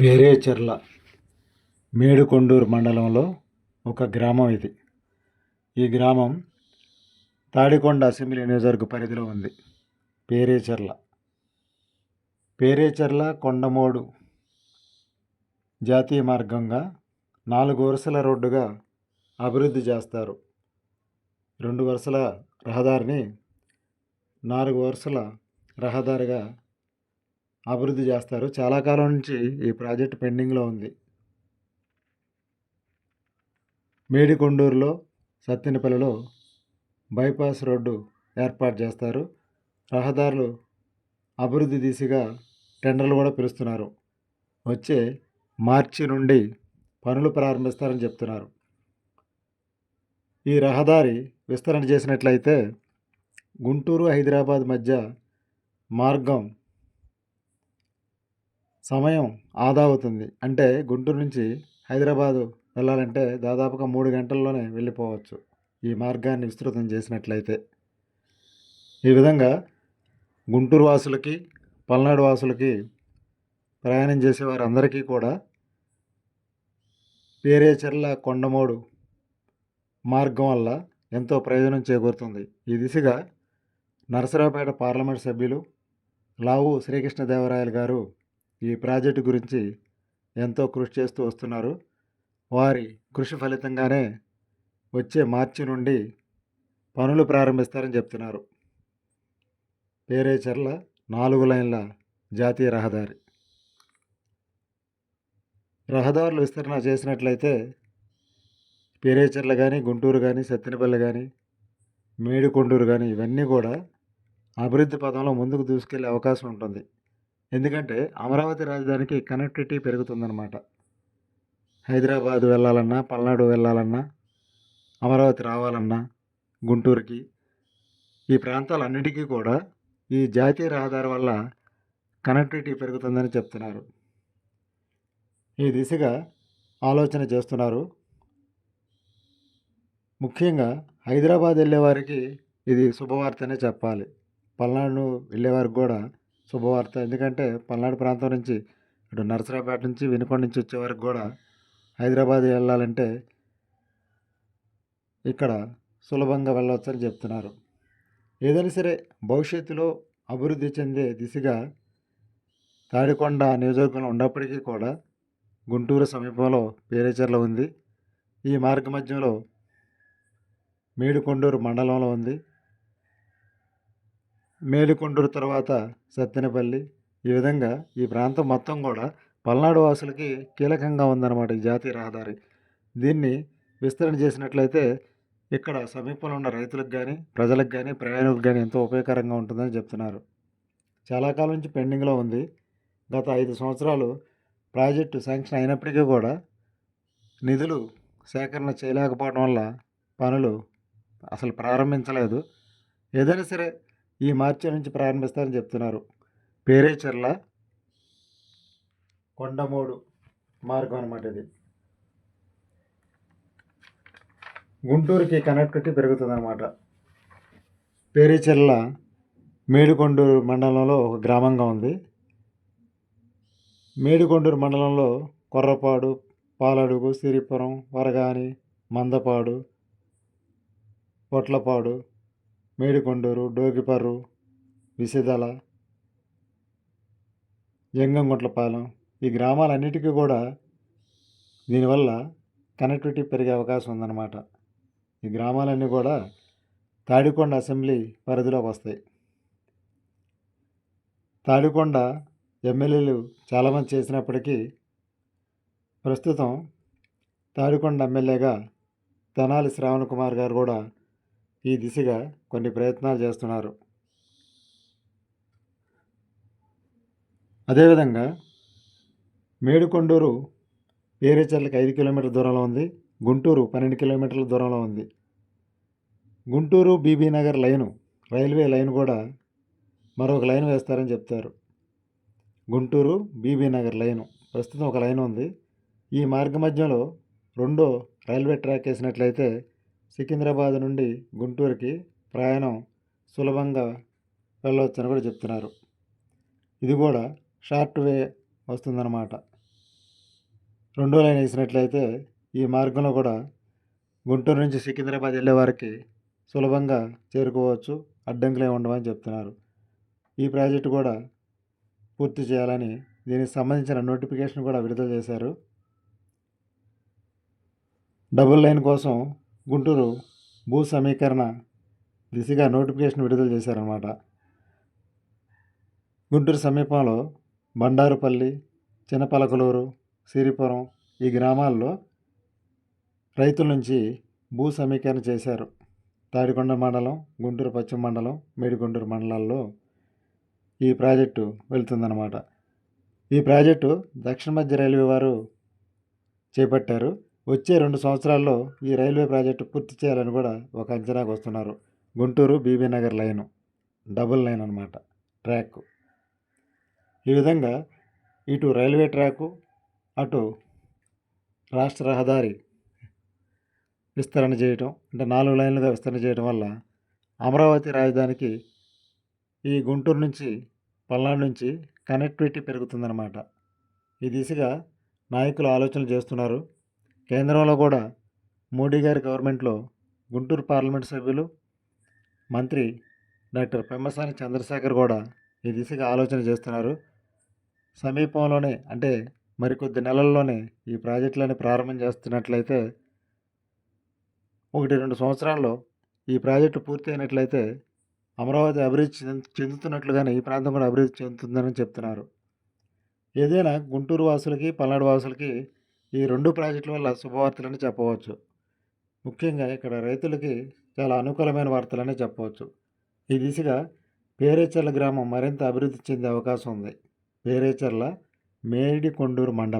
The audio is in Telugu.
పేరేచెర్ల మేడుకొండూరు మండలంలో ఒక గ్రామం ఇది. ఈ గ్రామం తాడికొండ అసెంబ్లీ నియోజకవర్గ పరిధిలో ఉంది. పేరేచెర్ల. పేరేచెర్ల కొండమోడు జాతీయ మార్గంగా నాలుగు వరుసల రోడ్డుగా అభివృద్ధి చేస్తారు. రెండు వరుసల రహదారిని నాలుగు వరుసల రహదారిగా అభివృద్ధి చేస్తారు. చాలా కాలం నుంచి ఈ ప్రాజెక్ట్ పెండింగ్లో ఉంది. మేడికొండూరులో సత్తెనపల్లిలో బైపాస్ రోడ్డు ఏర్పాటు చేస్తారు. రహదారులు అభివృద్ధి దిశగా టెండర్లు కూడా పిలుస్తున్నారు. వచ్చే మార్చి నుండి పనులు ప్రారంభిస్తారని చెప్తున్నారు. ఈ రహదారి విస్తరణ చేసినట్లయితే గుంటూరు హైదరాబాద్ మధ్య మార్గం సమయం ఆదా అవుతుంది. అంటే గుంటూరు నుంచి హైదరాబాదు వెళ్ళాలంటే దాదాపుగా మూడు గంటల్లోనే వెళ్ళిపోవచ్చు ఈ మార్గాన్ని విస్తృతం చేసినట్లయితే. ఈ విధంగా గుంటూరు వాసులకి పల్నాడు వాసులకి ప్రయాణం చేసేవారందరికీ కూడా పేరేచర్ల కొండమోడు మార్గం వల్ల ఎంతో ప్రయోజనం చేకూరుతుంది. ఈ దిశగా నరసరావుపేట పార్లమెంట్ సభ్యులు లావు శ్రీకృష్ణదేవరాయలు గారు ఈ ప్రాజెక్టు గురించి ఎంతో కృషి చేస్తూ వస్తున్నారు. వారి కృషి ఫలితంగానే వచ్చే మార్చి నుండి పనులు ప్రారంభిస్తారని చెప్తున్నారు. పేరేచర్ల నాలుగు లైన్ల జాతీయ రహదారి. రహదారులు విస్తరణ చేసినట్లయితే పేరేచర్ల కానీ గుంటూరు కానీ సత్తెనపల్లి కానీ మేడికొండూరు కానీ ఇవన్నీ కూడా అభివృద్ధి పదంలో ముందుకు దూసుకెళ్ళే అవకాశం ఉంటుంది. ఎందుకంటే అమరావతి రాజధానికి కనెక్టివిటీ పెరుగుతుందన్నమాట. హైదరాబాద్ వెళ్ళాలన్నా పల్నాడు వెళ్ళాలన్నా అమరావతి రావాలన్నా గుంటూరుకి ఈ ప్రాంతాలన్నిటికీ కూడా ఈ జాతీయ రహదారి వల్ల కనెక్టివిటీ పెరుగుతుందని చెప్తున్నారు. ఈ దిశగా ఆలోచన చేస్తున్నారు. ముఖ్యంగా హైదరాబాద్ వెళ్ళేవారికి ఇది శుభవార్తనే చెప్పాలి. పల్నాడు వెళ్ళేవారికి కూడా శుభవార్త. ఎందుకంటే పల్నాడు ప్రాంతం నుంచి ఇటు నర్సరాపేట నుంచి వినుకొండ నుంచి వచ్చే వరకు కూడా హైదరాబాద్ వెళ్ళాలంటే ఇక్కడ సులభంగా వెళ్ళవచ్చని చెప్తున్నారు. ఏదైనా సరే భవిష్యత్తులో అభివృద్ధి చెందే దిశగా తాడికొండ నియోజకవర్గంలో ఉన్నప్పటికీ కూడా గుంటూరు సమీపంలో పేరేచర్ల ఉంది. ఈ మార్గ మధ్యంలో మేడుకొండూరు మండలంలో ఉంది. మేలికొండూరు తర్వాత సత్తెనపల్లి. ఈ విధంగా ఈ ప్రాంతం మొత్తం కూడా పల్నాడు వాసులకి కీలకంగా ఉందన్నమాట ఈ జాతీయ రహదారి. దీన్ని విస్తరణ చేసినట్లయితే ఇక్కడ సమీపంలో ఉన్న రైతులకు కానీ ప్రజలకు కానీ ప్రయాణికులకు కానీ ఎంతో ఉపయోగకరంగా ఉంటుందని చెప్తున్నారు. చాలా కాలం నుంచి పెండింగ్లో ఉంది. గత ఐదు సంవత్సరాలు ప్రాజెక్టు శాంక్షన్ అయినప్పటికీ కూడా నిధులు సేకరణ చేయలేకపోవడం వల్ల పనులు అసలు ప్రారంభించలేదు. ఏదైనా సరే ఈ మార్చి నుంచి ప్రారంభిస్తారని చెప్తున్నారు. పేరేచర్ల కొండమూడు మార్గం అనమాట ఇది. గుంటూరుకి కనెక్టివిటీ పెరుగుతుందన్నమాట. పేరేచర్ల మేడుకొండూరు మండలంలో ఒక గ్రామంగా ఉంది. మేడుకొండూరు మండలంలో కొర్రపాడు పాలడుగు సిరిపురం వరగాని మందపాడు పొట్లపాడు మేడికొండూరు డోగిపర్రు విసిదల జంగంగుంట్లపాలెం ఈ గ్రామాలన్నిటికీ కూడా దీనివల్ల కనెక్టివిటీ పెరిగే అవకాశం ఉందన్నమాట. ఈ గ్రామాలన్నీ కూడా తాడికొండ అసెంబ్లీ పరిధిలోకి వస్తాయి. తాడికొండ ఎమ్మెల్యేలు చాలామంది చేసినప్పటికీ ప్రస్తుతం తాడికొండ ఎమ్మెల్యేగా తెనాలి శ్రావణ్ కుమార్ గారు కూడా ఈ దిశగా కొన్ని ప్రయత్నాలు చేస్తున్నారు. అదేవిధంగా మేడుకొండూరు పేరేచర్లకి ఐదు కిలోమీటర్ల దూరంలో ఉంది. గుంటూరు పన్నెండు కిలోమీటర్ల దూరంలో ఉంది. Guntur Bibi Nagar line railway line కూడా మరొక లైన్ వేస్తారని చెప్తారు. గుంటూరు బీబీ నగర్ లైను ప్రస్తుతం ఒక లైన్ ఉంది. ఈ మార్గ మధ్యలో రెండో రైల్వే ట్రాక్ వేసినట్లయితే సికింద్రాబాద్ నుండి గుంటూరుకి ప్రయాణం సులభంగా వెళ్ళవచ్చని కూడా చెప్తున్నారు. ఇది కూడా షార్ట్ వే వస్తుందన్నమాట. రెండో లైన్ వేసినట్లయితే ఈ మార్గంలో కూడా గుంటూరు నుంచి సికింద్రాబాద్ వెళ్ళే వారికి సులభంగా చేరుకోవచ్చు అడ్డంకులే ఉండవని చెప్తున్నారు. ఈ ప్రాజెక్టు కూడా పూర్తి చేయాలని దీనికి సంబంధించిన నోటిఫికేషన్ కూడా విడుదల చేశారు. డబుల్ లైన్ కోసం గుంటూరు భూ సమీకరణ దిశగా నోటిఫికేషన్ విడుదల చేశారన్నమాట. గుంటూరు సమీపంలో బండారుపల్లి చిన్నపలకలూరు సిరిపురం ఈ గ్రామాల్లో రైతుల నుంచి భూ సమీకరణ చేశారు. తాడికొండ మండలం గుంటూరు పశ్చిమ మండలం మేడిగుంటూరు మండలాల్లో ఈ ప్రాజెక్టు వెళ్తుందన్నమాట. ఈ ప్రాజెక్టు దక్షిణ మధ్య రైల్వే వారు చేపట్టారు. వచ్చే రెండు సంవత్సరాల్లో ఈ రైల్వే ప్రాజెక్టు పూర్తి చేయాలని కూడా ఒక అంచనాకు వస్తున్నారు. Guntur Bibi Nagar line. Double line అనమాట ట్రాక్. ఈ విధంగా ఇటు రైల్వే ట్రాకు అటు రాష్ట్ర రహదారి విస్తరణ చేయటం అంటే నాలుగు లైన్లుగా విస్తరణ చేయడం వల్ల అమరావతి రాజధానికి ఈ గుంటూరు నుంచి పల్నాడు నుంచి కనెక్టివిటీ పెరుగుతుందన్నమాట. ఈ దిశగా నాయకులు ఆలోచనలు చేస్తున్నారు. కేంద్రంలో కూడా మోడీ గారి గవర్నమెంట్లో గుంటూరు పార్లమెంట్ సభ్యులు మంత్రి డాక్టర్ పెమ్మసాని చంద్రశేఖర్ కూడా ఈ దిశగా ఆలోచన చేస్తున్నారు. సమీపంలోనే అంటే మరికొద్ది నెలల్లోనే ఈ ప్రాజెక్టులని ప్రారంభం చేస్తున్నట్లయితే ఒకటి రెండు సంవత్సరాల్లో ఈ ప్రాజెక్టు పూర్తి అయినట్లయితే అమరావతి అభివృద్ధి చెందుతున్నట్లుగానే ఈ ప్రాంతం కూడా అభివృద్ధి చెందుతుందని చెప్తున్నారు. ఏదైనా గుంటూరు వాసులకి పల్నాడు వాసులకి ఈ రెండు ప్రాజెక్టుల వల్ల శుభవార్తలని చెప్పవచ్చు. ముఖ్యంగా ఇక్కడ రైతులకి చాలా అనుకూలమైన వార్తలని చెప్పవచ్చు. ఈ దిశగా పేరేచర్ల గ్రామం మరింత అభివృద్ధి చెందే అవకాశం ఉంది. పేరేచర్ల మేడికొండూరు మండలం.